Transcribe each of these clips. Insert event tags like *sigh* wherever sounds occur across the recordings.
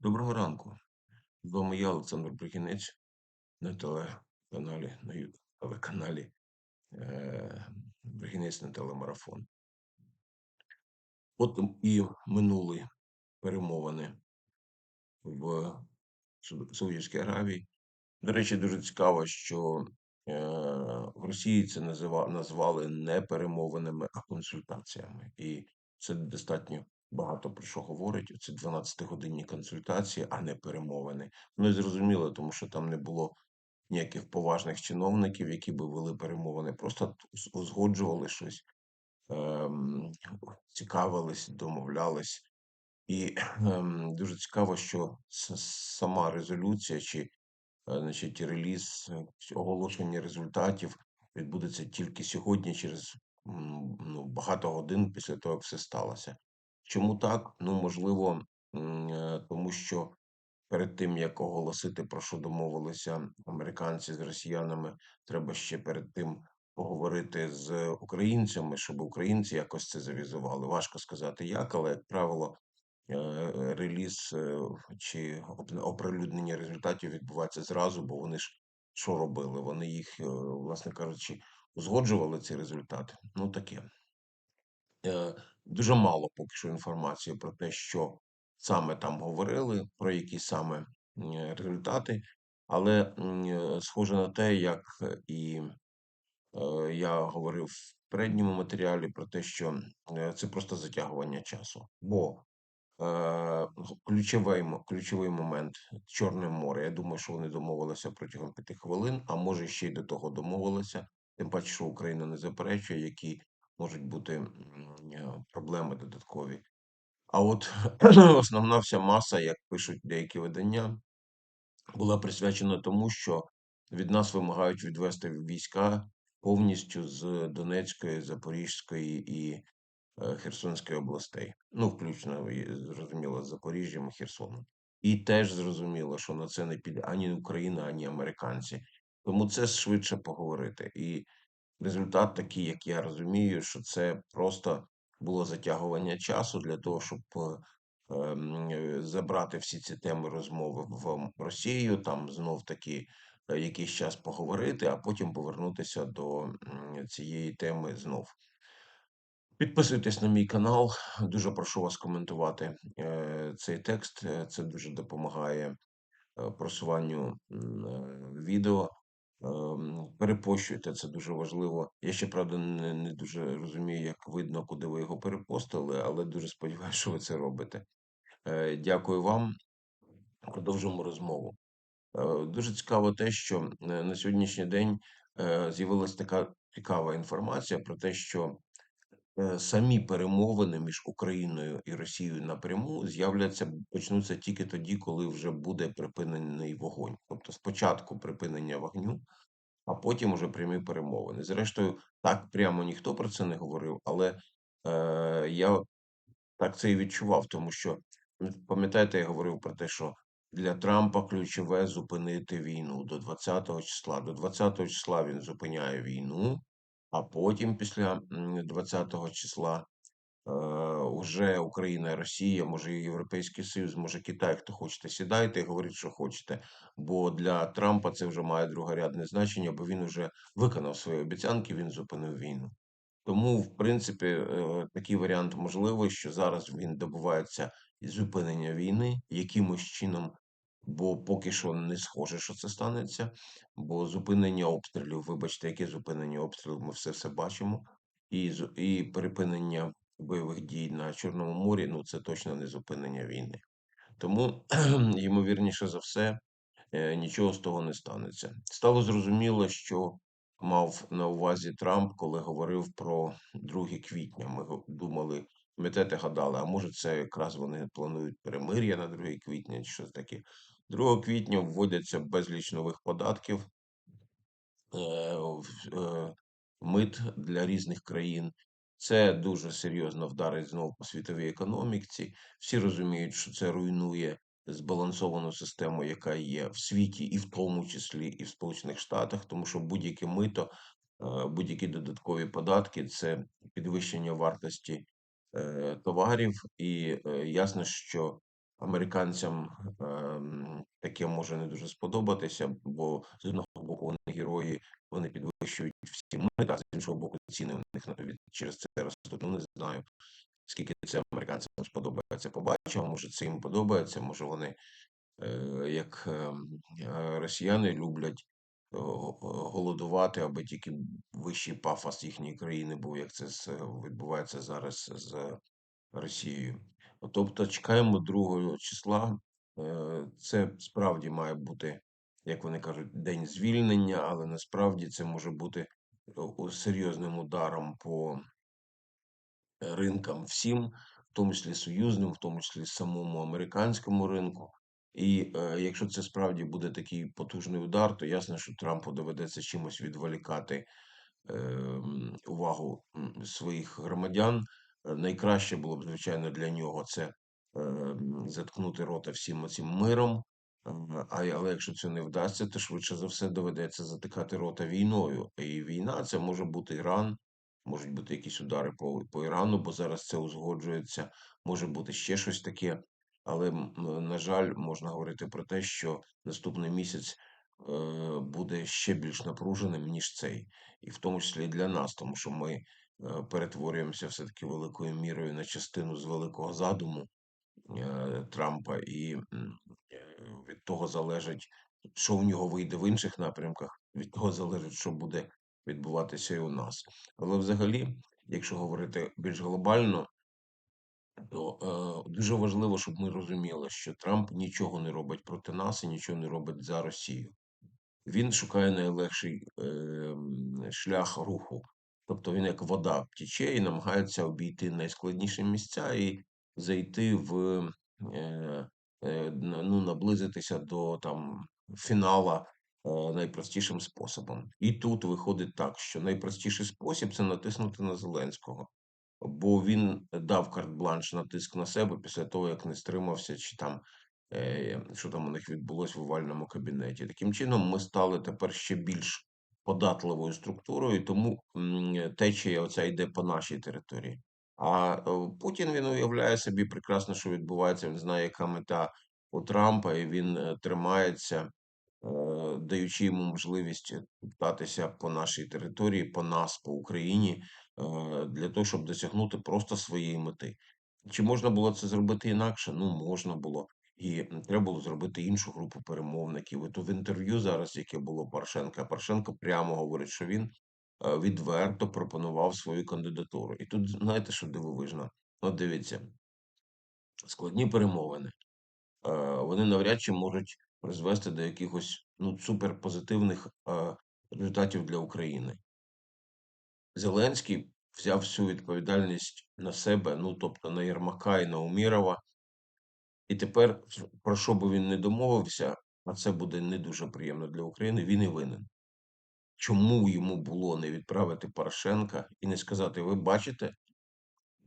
Доброго ранку. З вами я, Олександр Брехінець, на телеканалі, на телеканалі е, Брехінець на телемарафон. От і минули перемовини в Сау- Саудівській Аравії. До речі, дуже цікаво, що е, в Росії це назвали не перемовинами, а консультаціями. І це достатньо багато про що говорить. Це 12-годинні консультації, а не перемовини. Ну і зрозуміло, тому що там не було ніяких поважних чиновників, які би вели перемовини, просто узгоджували щось, ем, цікавились, домовлялись. І ем, дуже цікаво, що сама резолюція чи е, значить, реліз е, оголошення результатів відбудеться тільки сьогодні, через ну, багато годин після того, як все сталося. Чому так? Ну, можливо, е, тому що перед тим, як оголосити, про що домовилися американці з росіянами, треба ще перед тим поговорити з українцями, щоб українці якось це завізували. Важко сказати як, але, як правило, е, реліз е, чи оприлюднення результатів відбувається зразу, бо вони ж що робили? Вони їх, власне кажучи, узгоджували ці результати. Ну таке. Е, Дуже мало поки що інформації про те, що саме там говорили, про які саме результати, але е, схоже на те, як і е, я говорив в передньому матеріалі про те, що е, це просто затягування часу. Бо е, ключовий, ключовий момент Чорне море. Я думаю, що вони домовилися протягом п'яти хвилин, а може ще й до того домовилися. Тим паче, що Україна не заперечує, які можуть бути е, проблеми додаткові. А от *clears throat* основна вся маса, як пишуть деякі видання, була присвячена тому, що від нас вимагають відвести війська повністю з Донецької, Запорізької і е, Херсонської областей. Ну, включно, зрозуміло, з Запоріжжям і Херсоном. І теж зрозуміло, що на це не піде ані Україна, ані американці. Тому це швидше поговорити. І результат такий, як я розумію, що це просто було затягування часу для того, щоб е, ем, е, забрати всі ці теми розмови в Росію, там знов таки е, якийсь час поговорити, а потім повернутися до цієї теми знов. Підписуйтесь на мій канал. Дуже прошу вас коментувати цей текст. Це дуже допомагає просуванню відео. Ем, Перепощуйте, це дуже важливо. Я ще правда не, не дуже розумію, як видно, куди ви його перепостили, але дуже сподіваюся, що ви це робите. Е, Дякую вам. Продовжуємо розмову. Е, Дуже цікаво те, що е, на сьогоднішній день з'явилася така цікава інформація про те, що самі перемовини між Україною і Росією напряму з'являться почнуться тільки тоді, коли вже буде припинений вогонь. Тобто спочатку припинення вогню, а потім уже прямі перемовини. Зрештою, так прямо ніхто про це не говорив, але е, я так це і відчував, тому що пам'ятаєте, я говорив про те, що для Трампа ключове зупинити війну до 20-го числа. До 20-го числа він зупиняє війну, а потім, після м, 20-го числа, е, уже Україна, Росія, може і Європейський Союз, може Китай, хто хочете, сідайте і говоріть, що хочете. Бо для Трампа це вже має другорядне значення, бо він вже виконав свої обіцянки, він зупинив війну. Тому, в принципі, е, такий варіант можливий, що зараз він добувається зупинення війни якимось чином, бо поки що не схоже, що це станеться. Бо зупинення обстрілів, вибачте, яке зупинення обстрілів, ми все все бачимо, і і припинення бойових дій на Чорному морі ну це точно не зупинення війни. Тому, *clears throat* ймовірніше за все, е, нічого з того не станеться. Стало зрозуміло, що мав на увазі Трамп, коли говорив про 2 квітня. Ми думали, пам'ятаєте, гадали, а може це якраз вони планують перемир'я на 2 квітня чи щось таке. 2 квітня вводяться безліч нових податків, е, е, мит для різних країн. Це дуже серйозно вдарить знову по світовій економіці. Всі розуміють, що це руйнує збалансовану систему, яка є в світі, і в тому числі і в Сполучених Штатах, тому що будь-яке мито, е, будь-які додаткові податки це підвищення вартості е, товарів, і е, ясно, що американцям ем, таке може не дуже сподобатися, бо з одного боку вони герої, вони підвищують всі ми, а з іншого боку, ціни у них через це ростуть. Ну не знаю, скільки це американцям сподобається. Побачимо, може це їм подобається, може вони, е, як ем, росіяни, люблять голодувати, аби тільки вищий пафос їхньої країни був, як це відбувається зараз з Росією. Тобто чекаємо 2 числа. Е, Це справді має бути, як вони кажуть, день звільнення, але насправді це може бути серйозним ударом по ринкам всім, в тому числі союзним, в тому числі самому американському ринку. І е, якщо це справді буде такий потужний удар, то ясно, що Трампу доведеться чимось відволікати ем, увагу своїх громадян. Е, Найкраще було б, звичайно, для нього це ем, заткнути рота всім цим миром. Е, А але якщо це не вдасться, то швидше за все доведеться затикати рота війною. І війна це може бути Іран, можуть бути якісь удари по, по Ірану, бо зараз це узгоджується, може бути ще щось таке. Але, на жаль, можна говорити про те, що наступний місяць е, буде ще більш напруженим, ніж цей і в тому числі для нас, тому що ми е, перетворюємося все-таки великою мірою на частину з великого задуму е, Трампа, і від того залежить, що в нього вийде в інших напрямках, від того залежить, що буде відбуватися і у нас. Але взагалі, якщо говорити більш глобально, то е, дуже важливо, щоб ми розуміли, що Трамп нічого не робить проти нас і нічого не робить за Росію він шукає найлегший е, шлях руху. Тобто він як вода тече і намагається обійти найскладніші місця і зайти в е, е, ну, наблизитися до там фінала е, найпростішим способом. І тут виходить так, що найпростіший спосіб це натиснути на Зеленського. Бо він дав карт-бланш на тиск на себе після того, як не стримався, чи там е, що там у них відбулось в овальному кабінеті. Таким чином, ми стали тепер ще більш податливою структурою, тому течія оця йде по нашій території. А е, Путін він уявляє собі прекрасно, що відбувається. Він знає, яка мета у Трампа, і він е, тримається, даючи йому можливість топтатися по нашій території, по нас, по Україні, для того, щоб досягнути просто своєї мети. Чи можна було це зробити інакше? Ну, можна було. І треба було зробити іншу групу перемовників. І то в інтерв'ю зараз, яке було Порошенка, Порошенко прямо говорить, що він е, відверто пропонував свою кандидатуру. І тут знаєте, що дивовижно? От дивіться, складні перемовини. е, Вони навряд чи можуть призвести до якихось ну, суперпозитивних е, результатів для України. Зеленський взяв всю відповідальність на себе, ну тобто на Єрмака і на Умірова. І тепер, про що би він не домовився, а це буде не дуже приємно для України, він і винен. Чому йому було не відправити Порошенка і не сказати: ви бачите,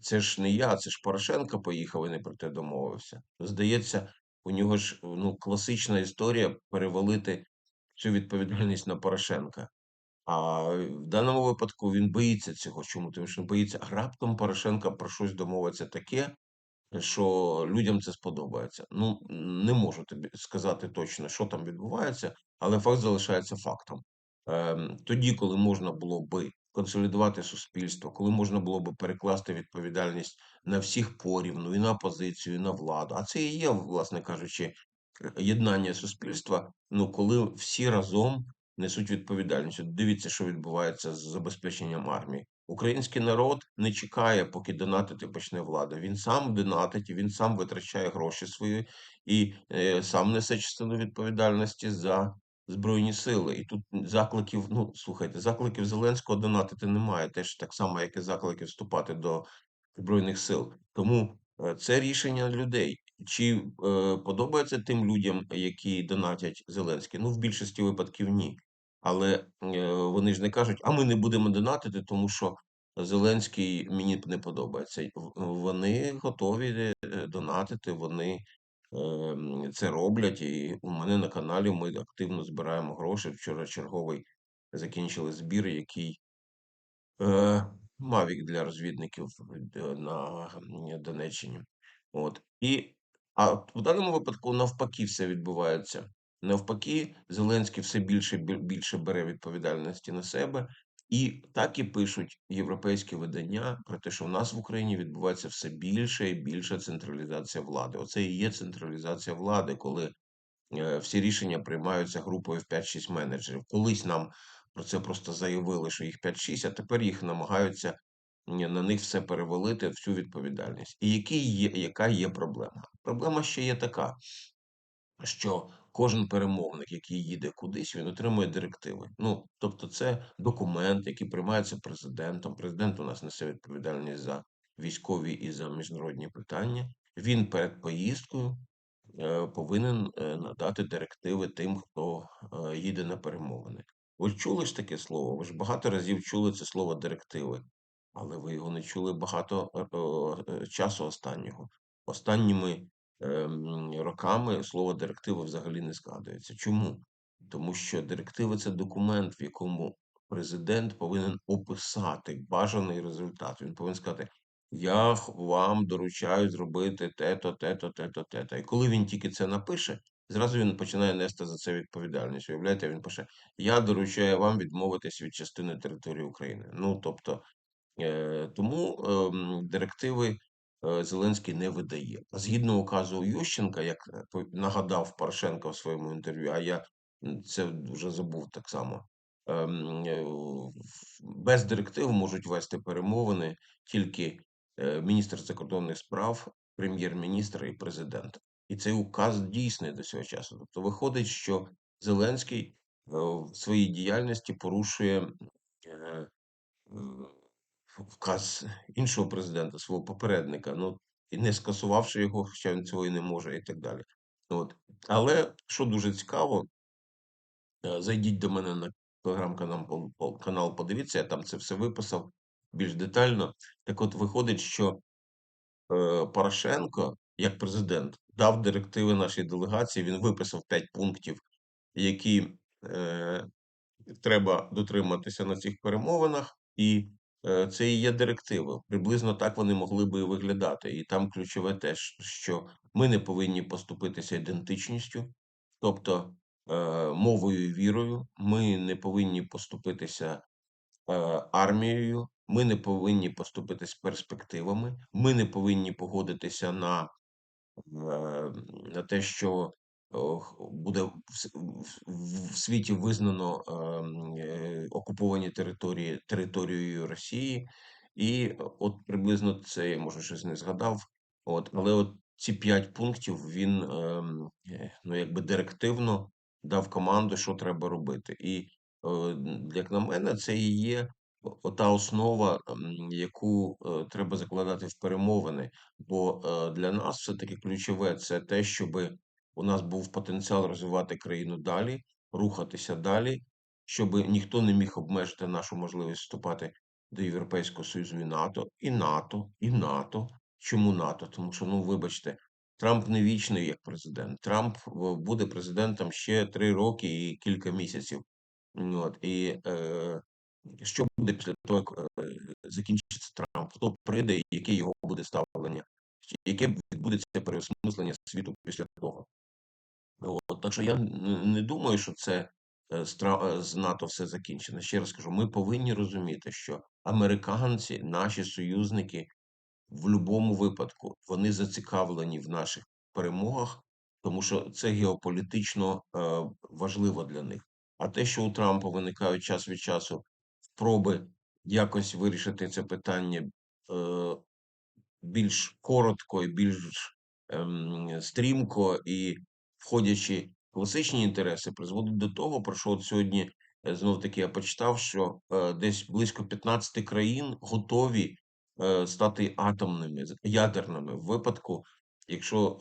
це ж не я, це ж Порошенко поїхав і не про те домовився. Здається, у нього ж ну, класична історія перевалити цю відповідальність на Порошенка. А в даному випадку він боїться цього. Чому? Тому що він боїться, а раптом Порошенка про щось домовиться таке, що людям це сподобається. Ну, не можу тобі сказати точно, що там відбувається, але факт залишається фактом. Ем, Тоді, коли можна було би консолідувати суспільство, коли можна було би перекласти відповідальність на всіх порівну, і на опозицію, і на владу, а це і є, власне кажучи, єднання суспільства, ну коли всі разом несуть відповідальність. Дивіться, що відбувається з забезпеченням армії. Український народ не чекає, поки донатити почне влада. Він сам донатить, він сам витрачає гроші свої і е, сам несе частину відповідальності за збройні сили. І тут закликів, ну слухайте, закликів Зеленського донатити немає, теж так само, як і закликів вступати до збройних сил. Тому е, це рішення людей. Чи е, подобається тим людям, які донатять Зеленський? Ну, в більшості випадків ні. Але е, вони ж не кажуть, а ми не будемо донатити, тому що Зеленський мені не подобається. Вони готові е, донатити, вони е, це роблять. І у мене на каналі ми активно збираємо гроші. Вчора черговий закінчили збір, який е, Мавік для розвідників на Донеччині. От. І А в даному випадку навпаки все відбувається. Навпаки, Зеленський все більше більше бере відповідальності на себе, і так і пишуть європейські видання про те, що в нас в Україні відбувається все більше і більша централізація влади. Оце і є централізація влади, коли е, всі рішення приймаються групою в 5-6 менеджерів. Колись нам про це просто заявили, що їх 5-6, а тепер їх намагаються на них все перевалити всю відповідальність. І який є, яка є проблема? Проблема ще є така, що кожен перемовник, який їде кудись, він отримує директиви. Ну, тобто, це документ, який приймається президентом. Президент у нас несе відповідальність за військові і за міжнародні питання. Він перед поїздкою е, повинен е, надати директиви тим, хто е, їде на перемовини. Ви чули ж таке слово? Ви ж багато разів чули це слово директиви. Але ви його не чули багато часу останнього. Останніми роками слово директива взагалі не згадується. Чому? Тому що директива це документ, в якому президент повинен описати бажаний результат. Він повинен сказати: Я вам доручаю зробити те-то, те-то, те-то, те-то. І коли він тільки це напише, зразу він починає нести за це відповідальність. Уявляєте, він пише: Я доручаю вам відмовитись від частини території України. Ну тобто. Е, тому ем, директиви Зеленський не видає. Згідно указу Ющенка, як е, нагадав Порошенко в своєму інтерв'ю, а я це вже забув так само. ем, Без директив можуть вести перемовини тільки міністр закордонних справ, прем'єр-міністр і президент. І цей указ дійсний до цього часу. Тобто виходить, що Зеленський в своїй діяльності порушує вказ іншого президента, свого попередника, ну і не скасувавши його, хоча він цього і не може, і так далі. От. Але що дуже цікаво, е, зайдіть до мене на телеграм-канал, канал, подивіться, я там це все виписав більш детально. Так от виходить, що е, Порошенко, як президент, дав директиви нашій делегації, він виписав 5 пунктів, які е, треба дотриматися на цих перемовинах. і це і є директиви. Приблизно так вони могли би виглядати. І там ключове теж, що ми не повинні поступитися ідентичністю, тобто е, мовою і вірою, ми не повинні поступитися е, армією, ми не повинні поступитися перспективами, ми не повинні погодитися на, на те, що буде в світі визнано ем, е, окуповані території територією Росії, і от приблизно це я може щось не згадав. От, але от ці п'ять пунктів він ем, е, ну якби директивно дав команду, що треба робити. І як на мене, це і є ота основа, ем, яку е, треба закладати в перемовини. Бо для нас все таки ключове це те, щоби у нас був потенціал розвивати країну далі, рухатися далі, щоб ніхто не міг обмежити нашу можливість вступати до Європейського Союзу і НАТО, і НАТО, і НАТО. Чому НАТО? Тому що, ну вибачте, Трамп не вічний як президент. Трамп буде президентом ще три роки і кілька місяців. От, І е, що буде після того, як е, закінчиться Трамп? Хто прийде, і яке його буде ставлення? Яке відбудеться переосмислення світу після того? От, Так що я не думаю, що це е, е, з НАТО все закінчено. Ще раз кажу, ми повинні розуміти, що американці, наші союзники, в будь-якому випадку вони зацікавлені в наших перемогах, тому що це геополітично е, важливо для них. А те, що у Трампа виникають час від часу спроби якось вирішити це питання більш коротко і більш е, стрімко і входячи в класичні інтереси, призводить до того, про що от сьогодні е, знов таки я почитав, що е, десь близько 15 країн готові е, стати атомними ядерними в випадку, якщо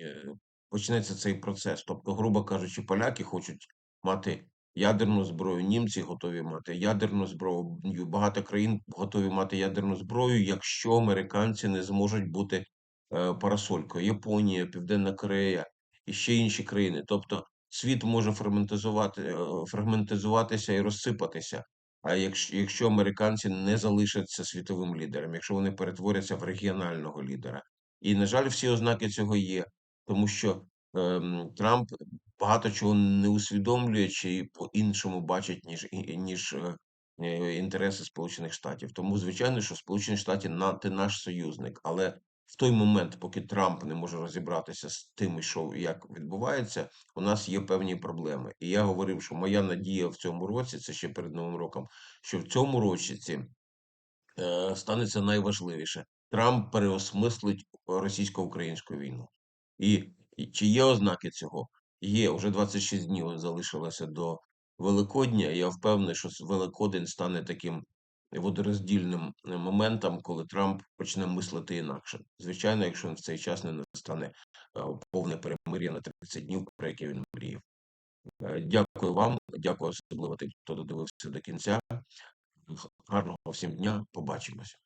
е, е, почнеться цей процес. Тобто, грубо кажучи, поляки хочуть мати. Ядерну зброю, німці готові мати ядерну зброю. Багато країн готові мати ядерну зброю, якщо американці не зможуть бути парасолькою. Японія, Південна Корея, і ще інші країни. Тобто світ може фрагментизувати, е, фрагментизуватися і розсипатися. А якщо якщо американці не залишаться світовим лідером, якщо вони перетворяться в регіонального лідера, І, на жаль, всі ознаки цього є, тому що ем, Трамп багато чого не усвідомлює чи по-іншому бачить, ніж, ніж е, е, інтереси Сполучених Штатів. Тому, звичайно, що Сполучені Штати на ти наш союзник, але в той момент, поки Трамп не може розібратися з тим, що як відбувається, у нас є певні проблеми. І я говорив, що моя надія в цьому році, це ще перед новим роком, що в цьому році е, станеться найважливіше. Трамп переосмислить російсько-українську війну. І чи є ознаки цього? Є вже 26 днів залишилося до Великодня. Я впевнений, що Великодень стане таким водороздільним е, моментом, коли Трамп почне мислити інакше. Звичайно, якщо в цей час не настане е, повне перемир'я на 30 днів, про яке він мріяв. Е, Дякую вам, дякую особливо тим, хто додивився до кінця. Гарного всім дня, побачимось.